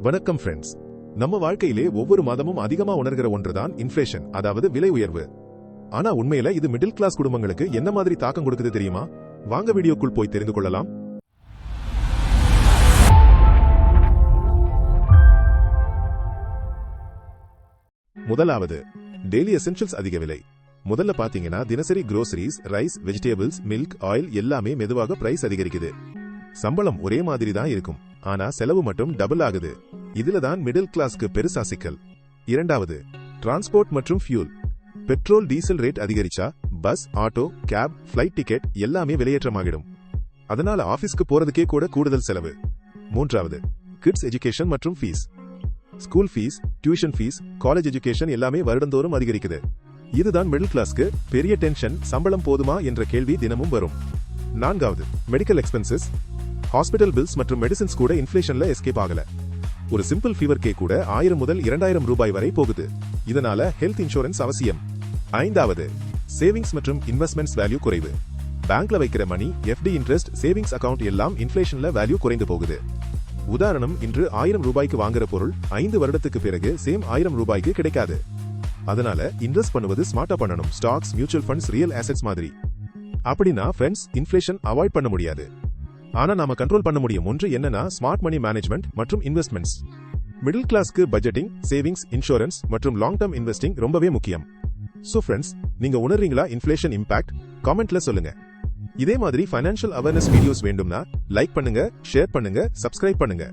வணக்கம் ஃப்ரெண்ட்ஸ் நம்ம வாழ்க்கையிலே ஒவ்வொரு மாதமும் அதிகமா உணர்கிற ஒன்றுதான் இன்ஃப்ளேஷன் அதாவது விலை உயர்வு. ஆனா உண்மையில இது மிடில் கிளாஸ் குடும்பங்களுக்கு என்ன மாதிரி தாக்கம் கொடுக்குது தெரியுமா? வாங்க வீடியோக்குள் போய் தெரிந்து கொள்ளலாம். முதலாவது டெய்லி எசென்ஷியல்ஸ் அதிக விலை. முதல்ல பாத்தீங்கன்னா தினசரி groceries rice vegetables milk oil எல்லாமே மெதுவாக பிரைஸ் அதிகரிக்குது. சம்பளம் ஒரே மாதிரி தான் இருக்கும். ஆனா செலவு மட்டும் டபுள் ஆகுது. இதுல தான் மிடில் கிளாஸ்க்கு பெருசா சிக்கல். இரண்டாவது டிரான்ஸ்போர்ட் மற்றும் fuel petrol diesel rate அதிகரிச்சா bus auto cab flight ticket எல்லாமே விலையேற்றமாகிடும். அதனால ஆபீஸ்க்கு போறதுக்கே கூட கூடுதல் செலவு. மூன்றாவது கிட்ஸ் எஜுகேஷன் மற்றும் fees school fees tuition fees college education எல்லாமே வருடந்தோறும் அதிகரிக்குது. இதுதான் மிடில் கிளாஸ்க்கு பெரிய டென்ஷன் சம்பளம் போதுமா என்ற கேள்வி தினமும் வரும். நான்காவது மெடிக்கல் எக்ஸ்பென்சஸ் ஹாஸ்பிட்டல் பில்ஸ் மற்றும் மெடிசின்ஸ் கூட இன்ஃபிளேஷன்ல எஸ்கேப் ஆகல. ஒரு சிம்பிள் ஃபீவர் கே கூட ஆயிரம் முதல் இரண்டாயிரம் ரூபாய் வரை போகுது. இதனால ஹெல்த் இன்சூரன்ஸ் அவசியம். ஐந்தாவது சேவிங்ஸ் மற்றும் இன்வெஸ்ட்மெண்ட்ஸ் வேல்யூ குறைவு. பேங்க்ல வைக்கிற money FD interest savings account எல்லாம் இன்ஃபிளேஷன்ல வேல்யூ குறைந்து போகுது. உதாரணம் இன்று ஆயிரம் ரூபாய்க்கு வாங்குற பொருள் ஐந்து வருடத்துக்கு பிறகு சேம் ஆயிரம் ரூபாய்க்கு கிடைக்காது. அதனால இன்வெஸ்ட் பண்ணுவது ஸ்மார்ட்டா பண்ணணும். Stocks mutual funds real assets மாதிரி. அப்படின்னா ஃப்ரெண்ட்ஸ் இன்ஃப்ளேஷன் அவாய்ட் பண்ண முடியாது. ஆனா நாம கண்ட்ரோல் பண்ண முடியும். ஒன்று என்னன்னா ஸ்மார்ட் மணி மேனேஜ்மெண்ட் மற்றும் இன்வெஸ்ட்மெண்ட்ஸ் மிடில் கிளாஸ்க்கு பட்ஜெட்டிங் சேவிங்ஸ் இன்சூரன்ஸ் மற்றும் லாங் டர்ம் இன்வெஸ்டிங் ரொம்பவே முக்கியம். ஸோ ஃப்ரெண்ட்ஸ் நீங்க உணர்றீங்களா இன்ஃப்ளேஷன் இம்பாக்ட் காமெண்ட்ல சொல்லுங்க. இதே மாதிரி ஃபைனான்ஷியல் அவேர்னஸ் வீடியோஸ் வேண்டும்னா லைக் பண்ணுங்க ஷேர் பண்ணுங்க சப்ஸ்கிரைப் பண்ணுங்க.